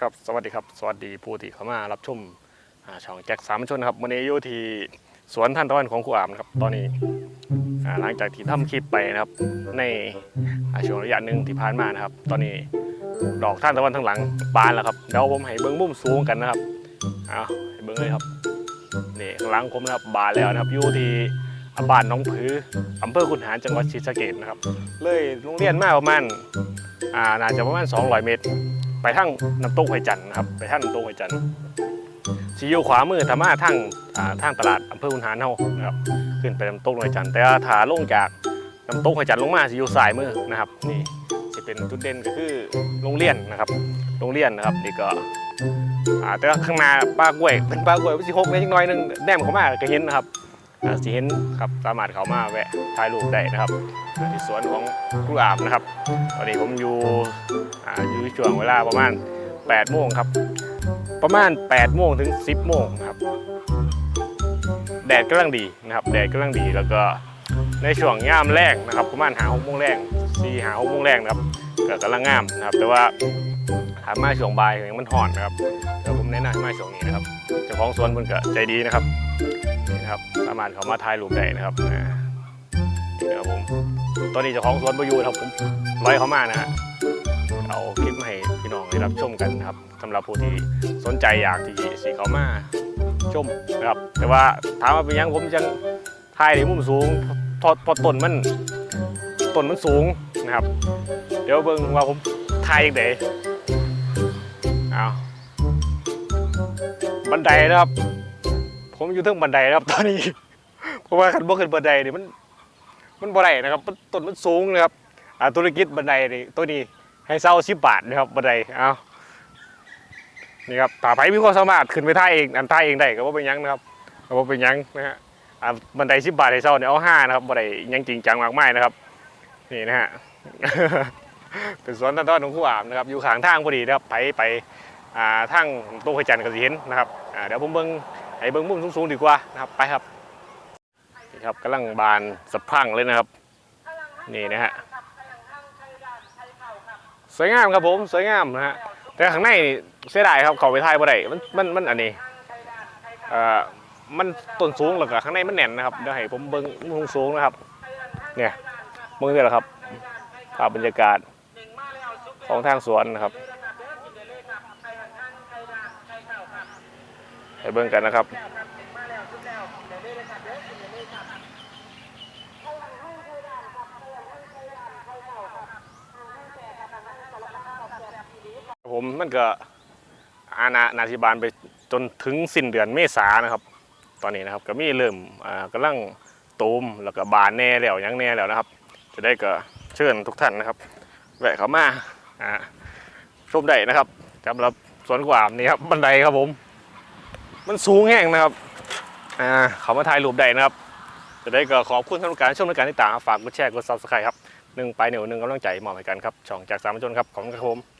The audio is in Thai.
ครับสวัสดีครับ สวัสดีผู้ที่เข้ามารับชมช่องแจ็คสามชนครับวันนี้อยู่ที่สวนท่านตะวันของครูอามนะครับ ตอนนี้หลังจากที่ทำคลิปไปนะครับ ในช่วงระยะหนึ่งที่ผ่านมานะครับ ตอนนี้ดอกท่านตะวันทั้งหลังบานแล้วครับเดี๋ยวผมให้เบิ้งมุมสูงกันนะครับเอาให้เบิ้งเลยครับนี่ข้างหลังผมนะครับบานแล้วนะครับอยู่ที่บ้านหน้องผืออำเภอขุนหารจังหวัดศรีสะเกษนะครับ เลยโรงเรียนมาประมาณอ่าน่าจะประมาณ 200 เมตร ไปทางน้ำตกหอยจันทร์นะครับไปทางน้ำตกหอยจันทร์สีอยู่ขวามือธรรมาทางอ่าทางตลาดอำเภอขุนหารเฮานะครับขึ้นไปน้ำตกหอยจันทร์แต่ถ้าลงจากน้ำตกหอยจันทร์ลงมาสีอยู่ซ้ายมือนะครับนี่จะเป็นจุดเด่นก็คือโรงเรียนนะครับโรงเรียนนะครับนี่ก็แต่ข้างหน้าป้ากล้วยเป็นป้ากล้วยสิหกเมตรจักน้อยหนึงแนมเข้ามาก็เห็นนะครับ สิเห็นครับสามารถเขามาแวะถ่ายรูปได้นะครับที่สวนของครูอาบนะครับ ตอนนี้ผมอยู่ออยู่ช่วงเวลาประมาณ8โมงครับ ประมาณ8โมงถึง 10โมงครับแดดกำลังดีนะครับ แดดกำลังดีแล้วก็ในช่วงยามแรกนะครับ ประมาณหาหกโมงแรงสี่หาหกโมงแรงนะครับก็กำลังงามนะครับ แต่ว่าถามมาช่วงบ่ายอย่างมันห่อนนะครับเดี๋ยวผมแนะนำให้มาช่วงนี้นะครับเจ้าของสวนเพิ่นก็ใจดีนะครับ นะครับ สามารถเขามาถ่ายรูปได้นะครับนี่นะครับผมตอนนี้เจ้าของสวนบอยู่นครับผมร้อยเขามานะฮะเอาคลิปให้พี่น้องได้รับชมกันครับสำหรับผู้ที่สนใจอยากที่สีเขามาชมนะครับ แต่ว่าถามว่าเป็นยังผมจังถ่ายในมุมสูงพอพอต้นมันต้นมันสูงนะครับ เดี๋ยวเบิ่งว่าผมถ่ายยังไงเอาบันไดนะครับ ผมอยู่เทึงบันไดนะครับ ตอนนี้ เพราะว่าคันบ่ขึ้นบันไดนี่มัน มันบ่ได้นะครับมันต้นมันสูงนะครับอ่าธุรกิจบันไดนี่ตัวนี้ให้เศร้าสิบบาทนะครับบันไดเอานี่ครับถ้าไผมีความสามารถขึ้นไปท่ายเองอันท่ายเองได้ก็ว่าเป็นยังนะครับก็ว่าเป็นยังนะฮะอ่าบันไดสิบบาทให้เศร้าเนี่ยเอาห้านะครับบันไดยังจริงจังมากมายนะครับ นี่นะฮะเป็นสวนต้นต้นของคู่อามนะครับอยู่ข้างทางพอดีนะครับไปไปอ่าทางโต๊ะข่จันก็สิเห็นนะครับอ่าเดี๋ยวผมเบิ้ง ให้เบิ้งมุมสูงๆดีกว่านะครับไปครับนี่ครับกำลังบานสะพรั่งเลยนะครับ นี่นะฮะสวยงามครับผมสวยงามนะฮะแต่ข้างในเสียดายครับเขาไปถ่ายบ่ได้มันมันมันอันนี้เอ่อมันต้นสูงแล้วก็ข้างในมันแน่นนะครับเดี๋ยวให้ผมเบิ้งมุมสูงนะครับเนี่ยเบิ้งนี่แหละครับภาพบรรยากาศของทางสวนนะครับ ให้เบิ้งกันนะครับผมมันก็อาณานาธิบาลไปจนถึงสิ้นเดือนเมษานะครับ ตอนนี้นะครับก็มีเริ่มอ่ากำลังตูมแล้วก็บานแน่แล้วยังแน่แล้วนะครับ จะได้ก็เชิญทุกท่านนะครับ แวะเข้ามาอ่าชมได้นะครับสำหรับสวนกวามนี่ครับบันไดครับผม มันสูงแห้งนะครับอ่าเขามาถ่ายรูปได้นะครับจะได้ก็ขอบคุณท่านผการชมในการติดตามฝากกดแชร์กดซับสไครต์ครับหนึ่งไปเหนียวหนึ่งกำลังใจมอบให้กันครับช่องจากสามชนครับขอบคุณครับผม